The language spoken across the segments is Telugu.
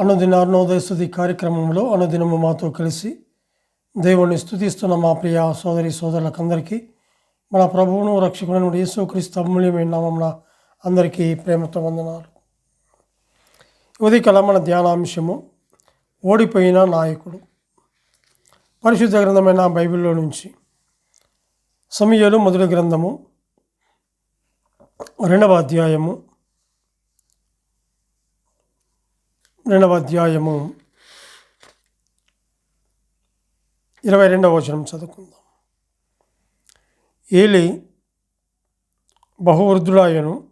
అనుదిన అరుణోదయ స్థుతి కార్యక్రమంలో అనుదినము మాతో కలిసి దేవుణ్ణి స్థుతిస్తున్న మా ప్రియ సోదరి సోదరులకందరికీ మన ప్రభువును రక్షకులను యేసుక్రీస్తు అమూల్యమైన నామమున అందరికీ ప్రేమతో వందనాలు. ఉదయకాల మన ధ్యానాంశము ఓడిపోయిన నాయకుడు. పరిశుద్ధ గ్రంథమైన బైబిల్లో నుంచి సమయలు మొదటి గ్రంథము రెండవ అధ్యాయము రెండవ అధ్యాయము. ఇరవై రెండవ వచనం చదువుకుందాం. ఏలి బహువృద్ధుడాయను.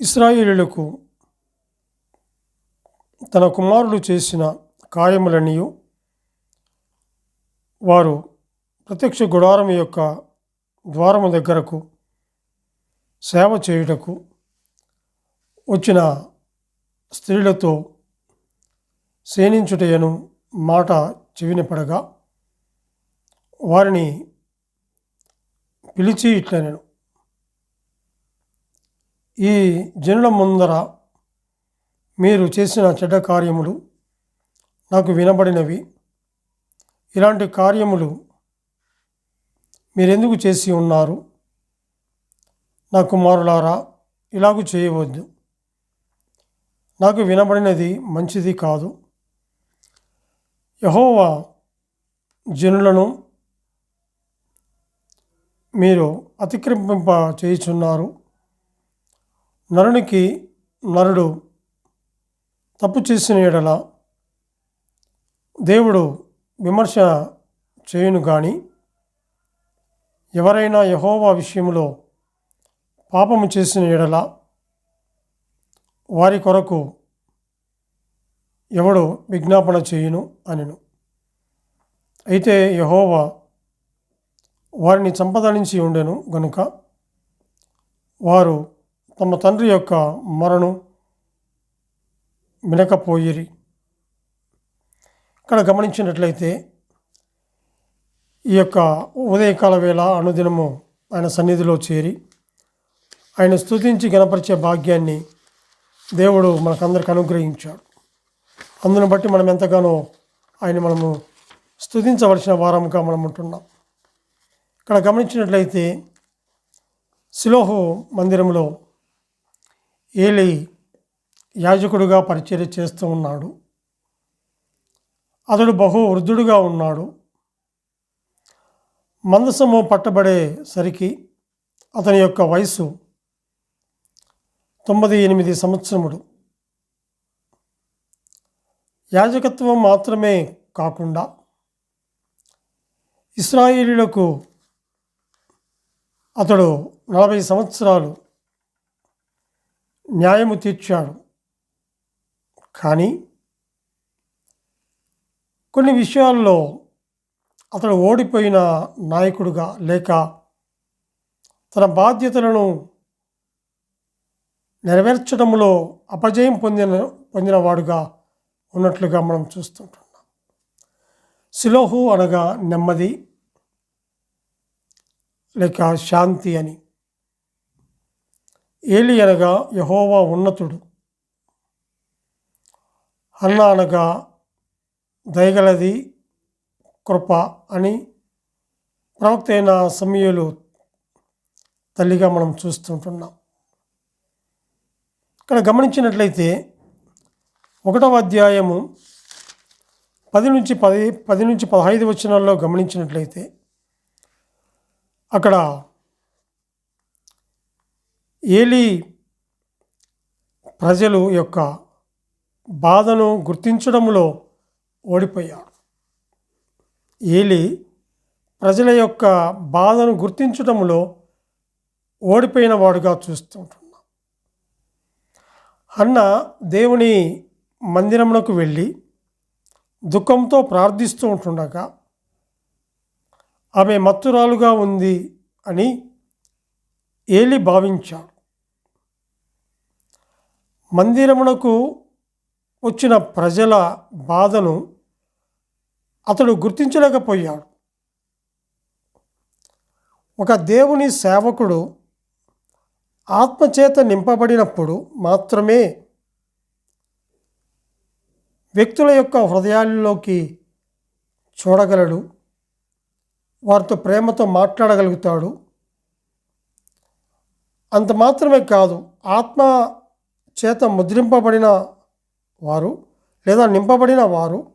ఇస్రాయేలులకు తన కుమారుడు చేసిన కార్యములనియు వారు ప్రత్యక్ష గుడారం యొక్క ద్వారము దగ్గరకు సేవ చేయుటకు వచ్చిన స్త్రీలతో సేనించుటయను మాట చెవినపడగా వారిని పిలిచి ఇట్లనెను. ఈ జనుల ముందర మీరు చేసిన చెడ్డ కార్యములు నాకు వినబడినవి. ఇలాంటి కార్యములు మీరెందుకు చేసి ఉన్నారు? నా కుమారులారా ఇలాగూ చేయవద్దు. నాకు వినబడినది మంచిది కాదు. యహోవా జనులను మీరు అతిక్రమింప చేయుచున్నారు. నరునికి నరుడు తప్పు చేసిన ఎడల దేవుడు విమర్శ చేయును కానీ ఎవరైనా యహోవా విషయంలో పాపము చేసిన ఎడల వారి కొరకు ఎవడు విజ్ఞాపన చేయును అనెను. అయితే యహోవా వారిని సంపదలించి ఉండెను గనుక వారు తమ తండ్రి యొక్క మరణం వినకపోయిరి ఇక్కడ గమనించినట్లయితే ఈ యొక్క ఉదయకాల వేళ అనుదినము ఆయన సన్నిధిలో చేరి ఆయన స్తుతించి గణపరిచే భాగ్యాన్ని దేవుడు మనకందరికి అనుగ్రహించాడు. అందును బట్టి మనం ఎంతగానో ఆయన మనము స్తుతించవలసిన వారంగా మనం ఉంటున్నాం. ఇక్కడ గమనించినట్లయితే సిలోహు మందిరంలో ఏలి యాజకుడుగా పరిచర్య చేస్తూ ఉన్నాడు. అతడు బహు వృద్ధుడుగా ఉన్నాడు. మందసము పట్టబడేసరికి అతని యొక్క వయసు తొమ్మిది ఎనిమిది సంవత్సరముడు యాజకత్వం మాత్రమే కాకుండా ఇస్రాయేలీలకు అతడు నలభై సంవత్సరాలు న్యాయము తీర్చాడు. కానీ కొన్ని విషయాల్లో అతడు ఓడిపోయిన నాయకుడుగా లేక తన బాధ్యతలను నెరవేర్చడంలో అపజయం పొందిన పొందినవాడుగా ఉన్నట్లుగా మనం చూస్తుంటున్నాం. సిలోహు అనగా నెమ్మది లేక శాంతి అని. ఏలి అనగా యహోవా ఉన్నతుడు. అన్న అనగా దయగలది కృప అని ప్రవక్త అయిన సమయంలో తల్లిగా మనం చూస్తుంటున్నాం. ఇక్కడ గమనించినట్లయితే ఒకటవ అధ్యాయము పది నుంచి పది పది నుంచి పదహైదు వచనాల్లో గమనించినట్లయితే అక్కడ ఏలి ప్రజలు యొక్క బాధను గుర్తించడంలో ఓడిపోయాడు. ఏలి ప్రజల యొక్క బాధను గుర్తించడంలో ఓడిపోయిన వాడుగా చూస్తుంటాడు అన్న దేవుని మందిరమునకు వెళ్ళి దుఃఖంతో ప్రార్థిస్తూ ఉంటుండగా ఆమె మత్తురాలుగా ఉంది అని ఏలి భావించాడు. మందిరమునకు వచ్చిన ప్రజల బాధను అతడు గుర్తించలేకపోయాడు. ఒక దేవుని సేవకుడు ఆత్మచేత నింపబడినప్పుడు మాత్రమే వ్యక్తుల యొక్క హృదయాల్లోకి చూడగలడు వారితో ప్రేమతో మాట్లాడగలుగుతాడు. అంత మాత్రమే కాదు ఆత్మ చేత ముద్రింపబడిన వారు లేదా నింపబడిన వారు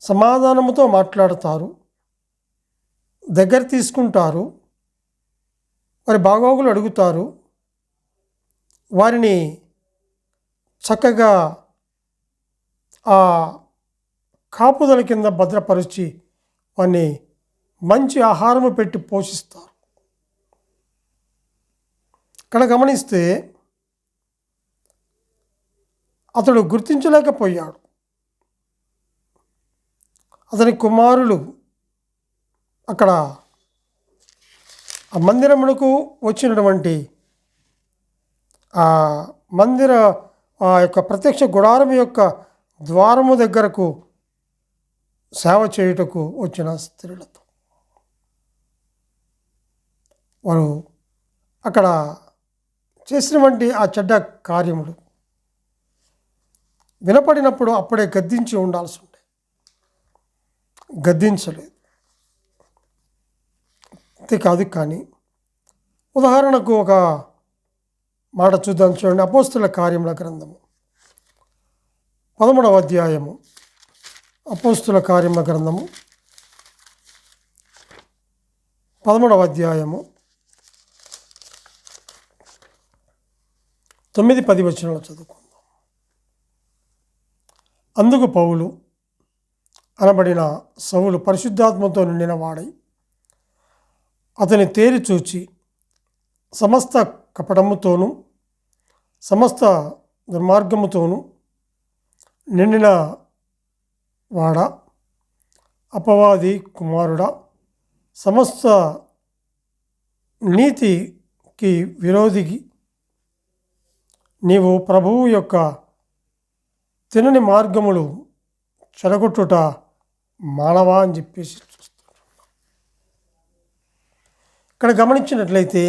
సమాధానముతో మాట్లాడతారు దగ్గర తీసుకుంటారు. వారి బాగోగులు అడుగుతారు. వారిని చక్కగా ఆ కాపుదల కింద భద్రపరిచి వారిని మంచి ఆహారము పెట్టి పోషిస్తారు. ఇక్కడ గమనిస్తే అతడు గుర్తించలేకపోయాడు. అతని కుమారులు అక్కడ ఆ మందిరమునకు వచ్చినటువంటి ఆ మందిర ఆ యొక్క ప్రత్యక్ష గుడారం యొక్క ద్వారము దగ్గరకు సేవ చేయుటకు వచ్చిన స్త్రీలతో. వారు అక్కడ చేసినటువంటి ఆ చెడ్డ కార్యములు వినపడినప్పుడు అప్పుడే గద్దించి ఉండాల్సి ఉండే. గద్దించలేదు. కాదు కానీ ఉదాహరణకు ఒక మాట చూద్దాం చూడండి. అపోస్తుల కార్యముల గ్రంథము. పదమూడవ అధ్యాయము. అపోస్తుల కార్యముల గ్రంథము. పదమూడవ అధ్యాయము. తొమ్మిది పది వచనాలు చదువుకుందాం. అందుకు పౌలు అనబడిన సవులు పరిశుద్ధాత్మతో నిండిన వాడై అతని తేరి చూచి సమస్త కపటముతోనూ సమస్త దుర్మార్గముతోనూ నిండిన వాడ? అపవాది కుమారుడా? సమస్త నీతికి విరోధికి నీవు ప్రభువు యొక్క తినని మార్గములు చెడగొట్టుట మానవా అని చెప్పేసి ఇక్కడ గమనించినట్లయితే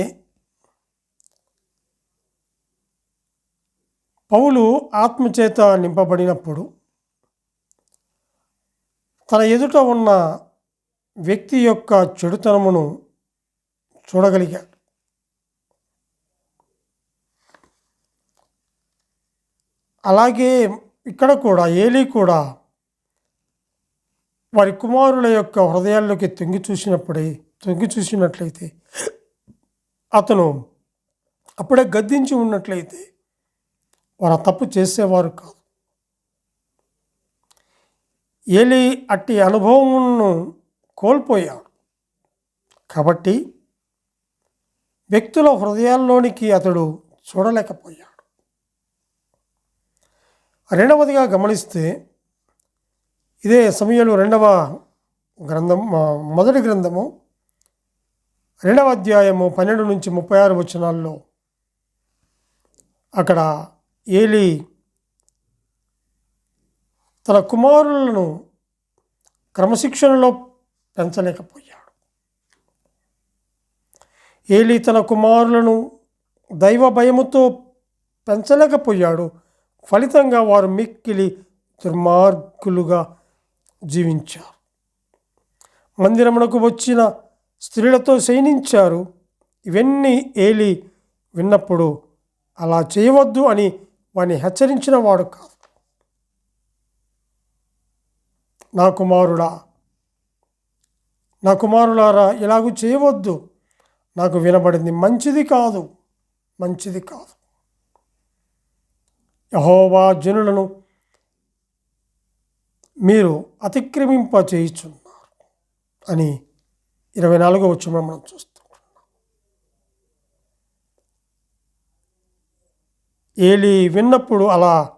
పౌలు ఆత్మచేత నింపబడినప్పుడు తన ఎదుట ఉన్న వ్యక్తి యొక్క చెడుతనమును చూడగలిగాడు. అలాగే ఇక్కడ కూడా ఏలీ కూడా వారి కుమారుల యొక్క హృదయాల్లోకి తొంగి చూసినప్పుడే తొంగి చూసినట్లయితే అతను అప్పుడే గద్దించి ఉన్నట్లయితే వారు ఆ తప్పు చేసేవారు కాదు. ఏలి అట్టి అనుభవమును కోల్పోయాడు కాబట్టి వ్యక్తుల హృదయాల్లోనికి అతడు చూడలేకపోయాడు. రెండవదిగా గమనిస్తే ఇదే సమయంలో రెండవ గ్రంథం మొదటి గ్రంథము రెండవ అధ్యాయము పన్నెండు నుంచి ముప్పై ఆరు వచనాల్లో అక్కడ ఏలి తన కుమారులను క్రమశిక్షణలో పెంచలేకపోయాడు. ఏలి తన కుమారులను దైవ భయముతో పెంచలేకపోయాడు. ఫలితంగా వారు మిక్కిలి దుర్మార్గులుగా జీవించారు. మందిరమునకు వచ్చిన స్త్రీలతో శయనించారు. ఇవన్నీ ఏలి విన్నప్పుడు అలా చేయవద్దు అని వాని హెచ్చరించిన వాడు కాదు. నా కుమారుడా నా కుమారులారా ఇలాగూ చేయవద్దు. నాకు వినబడింది మంచిది కాదు మంచిది కాదు. యహోవా జనులను మీరు అతిక్రమింప చేయుచున్నారు అని ఇరవై నాలుగో వచ్చి మనం చూస్తాం. ఏలి విన్నప్పుడు అలా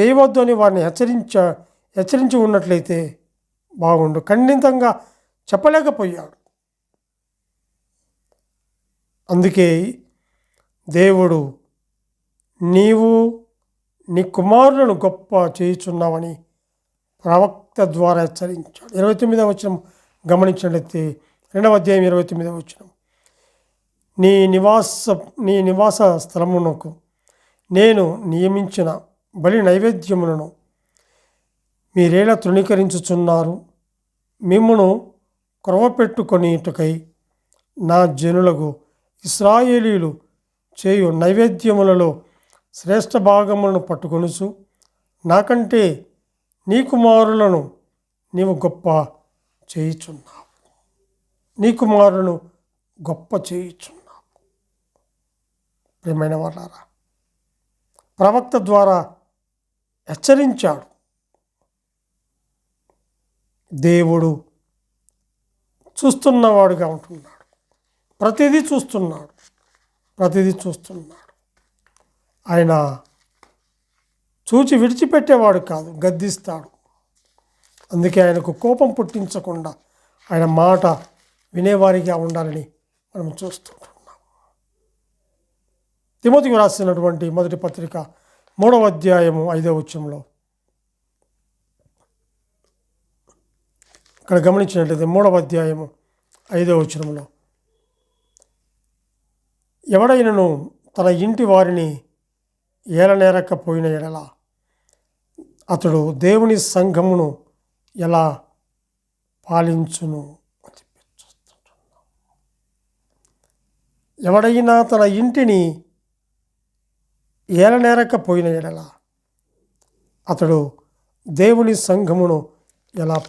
చేయవద్దు అని వారిని హెచ్చరించ హెచ్చరించి ఉన్నట్లయితే బాగుండు. ఖండితంగా చెప్పలేకపోయాడు. అందుకే దేవుడు నీవు నీ కుమారులను గొప్ప చేయుచున్నావని ప్రవక్త ద్వారా హెచ్చరించాడు. ఇరవై తొమ్మిదవ వచ్చిన గమనించినట్లయితే రెండవ అధ్యాయం ఇరవై తొమ్మిదవ వచ్చిన నీ నివాస నీ నివాస స్థలమునకు నేను నియమించిన బలి నైవేద్యములను మీరేలా తృణీకరించుచున్నారు? మిమ్మును క్రొవపెట్టుకొనిటకై నా జనులకు ఇస్రాయేలీలు చేయు నైవేద్యములలో శ్రేష్ఠ భాగములను పట్టుకొనుచు నాకంటే నీ కుమారులను నీవు గొప్ప చేయుచున్నావు. నీ కుమారును గొప్ప చేయుచున్నావు. ప్రియమైన వాళ్ళారా ప్రవక్త ద్వారా హెచ్చరించాడు. దేవుడు చూస్తున్నవాడుగా ఉంటున్నాడు. ప్రతిదీ చూస్తున్నాడు. ప్రతిదీ చూస్తున్నాడు. ఆయన చూచి విడిచిపెట్టేవాడు కాదు గద్దిస్తాడు. అందుకే ఆయనకు కోపం పుట్టించకుండా ఆయన మాట వినేవారిగా ఉండాలని మనం చూస్తుంటున్నాం. తిమోతికి రాసినటువంటి మొదటి పత్రిక మూడవ అధ్యాయము ఐదవ ఉచ్యంలో ఇక్కడ గమనించినట్లయితే మూడవ అధ్యాయము ఐదవ వచనంలో ఎవడైనను తన ఇంటి వారిని ఏలనేరకపోయిన ఎడల అతడు దేవుని సంఘమును ఎలా పాలించును అని చెప్పి చూస్తుంటున్నాం ఎవడైనా తన ఇంటిని ఏలనేరకపోయిన ఎడల అతడు దేవుని సంఘమును ఎలా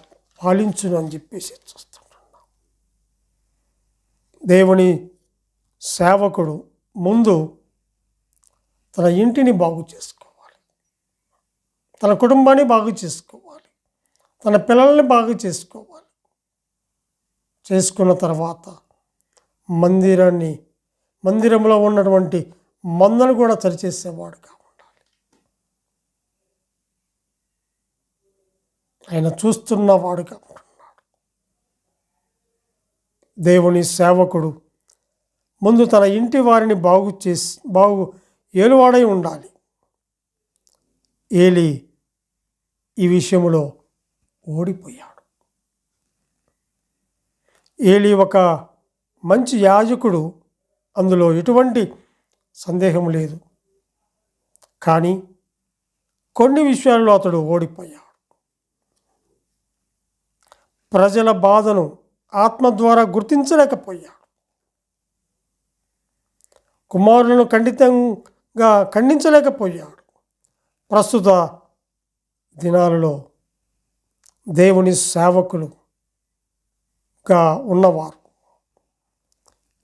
పాలించును అని చెప్పేసి చూస్తుంటున్నాం. దేవుని సేవకుడు ముందు తన ఇంటిని బాగు చేసుకోవాలి. తన కుటుంబాన్ని బాగు చేసుకోవాలి. తన పిల్లల్ని బాగు చేసుకోవాలి. చేసుకున్న తర్వాత మందిరాన్ని మందిరంలో ఉన్నటువంటి మందను కూడా సరిచేసేవాడుగా ఉండాలి ఆయన చూస్తున్నవాడుగా ఉంటున్నాడు. దేవుని సేవకుడు ముందు తన ఇంటి వారిని బాగు చేసి బాగు ఏలువాడై ఉండాలి. ఏలి ఈ విషయంలో ఓడిపోయాడు. ఏలి ఒక మంచి యాజకుడు అందులో ఎటువంటి సందేహం లేదు. కానీ కొన్ని విషయాల్లో అతడు ఓడిపోయాడు. ప్రజల బాధను ఆత్మ ద్వారా గుర్తించలేకపోయాడు. కుమారులను ఖండితంగా ఖండించలేకపోయాడు. ప్రస్తుత దినాలలో దేవుని సేవకులుగా ఉన్నవారు.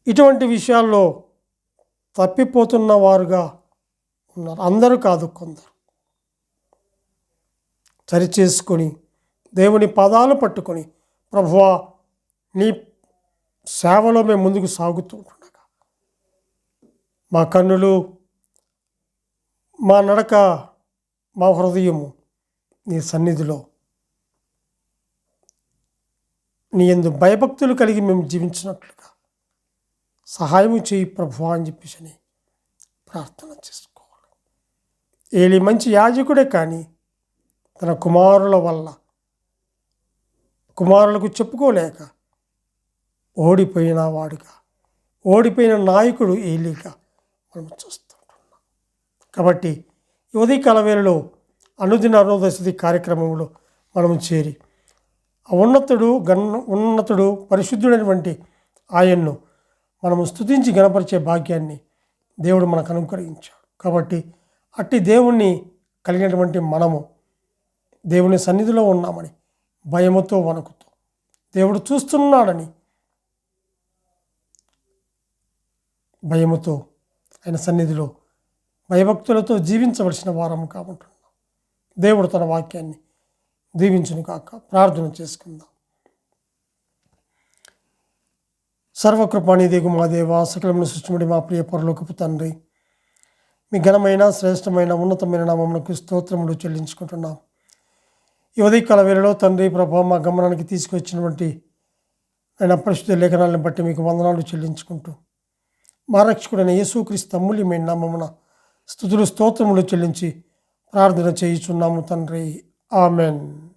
ఇటువంటి విషయాల్లో తప్పిపోతున్న వారుగా ఉన్నారు. అందరూ కాదు కొందరు. సరిచేసుకొని దేవుని పదాలు పట్టుకొని ప్రభువా నీ సేవలో మేము ముందుకు సాగుతూ ఉంటుండగా మా కన్నులు మా నడక మా హృదయము నీ సన్నిధిలో. నీ ఎందు భయభక్తులు కలిగి మేము జీవించినట్లుగా. సహాయం చేయి ప్రభు అని చెప్పేసి అని ప్రార్థన చేసుకోవాలి. ఏలి మంచి యాజకుడే కానీ తన కుమారుల వల్ల కుమారులకు చెప్పుకోలేక ఓడిపోయిన వాడుగా ఓడిపోయిన నాయకుడు ఏలిగా మనం చూస్తుంటున్నాం. కాబట్టి ఈ ఉదయకాల వేళలో అనుదిన అరుణోదశి కార్యక్రమంలో మనం చేరి ఆ ఉన్నతుడు గన్ ఉన్నతుడు పరిశుద్ధుడైనటువంటి ఆయన్ను మనము స్తుతించి గణపరిచే భాగ్యాన్ని దేవుడు మనకు అనుగ్రహించాడు. కాబట్టి అట్టి దేవుణ్ణి కలిగినటువంటి మనము దేవుని సన్నిధిలో ఉన్నామని భయముతో వణుకుతూ దేవుడు చూస్తున్నాడని భయముతో ఆయన సన్నిధిలో భయభక్తులతో జీవించవలసిన వారము కాబట్టున్నాం దేవుడు తన వాక్యాన్ని దీవించును కాక ప్రార్థన చేసుకుందాం. సర్వకృపాణి దిగు మా దేవ సకలమును సృష్టిముడి మా ప్రియ పరలోకపు తండ్రి. మీ ఘనమైన శ్రేష్టమైన ఉన్నతమైన నామమునకు స్తోత్రములు చెల్లించుకుంటున్నాం. ఈ ఉదయకాల వేళలో తండ్రి ప్రభావ మా గమనానికి తీసుకొచ్చినటువంటి ఆయన పరిశుద్ధ లేఖనాలను బట్టి మీకు వందనాలు చెల్లించుకుంటూ మా రక్షకుడైన యేసుక్రీస్తు అమూల్యమైన నామమున స్థుతులు స్తోత్రములు చెల్లించి ప్రార్థన చేయుచున్నాము తండ్రి. ఆమెన్.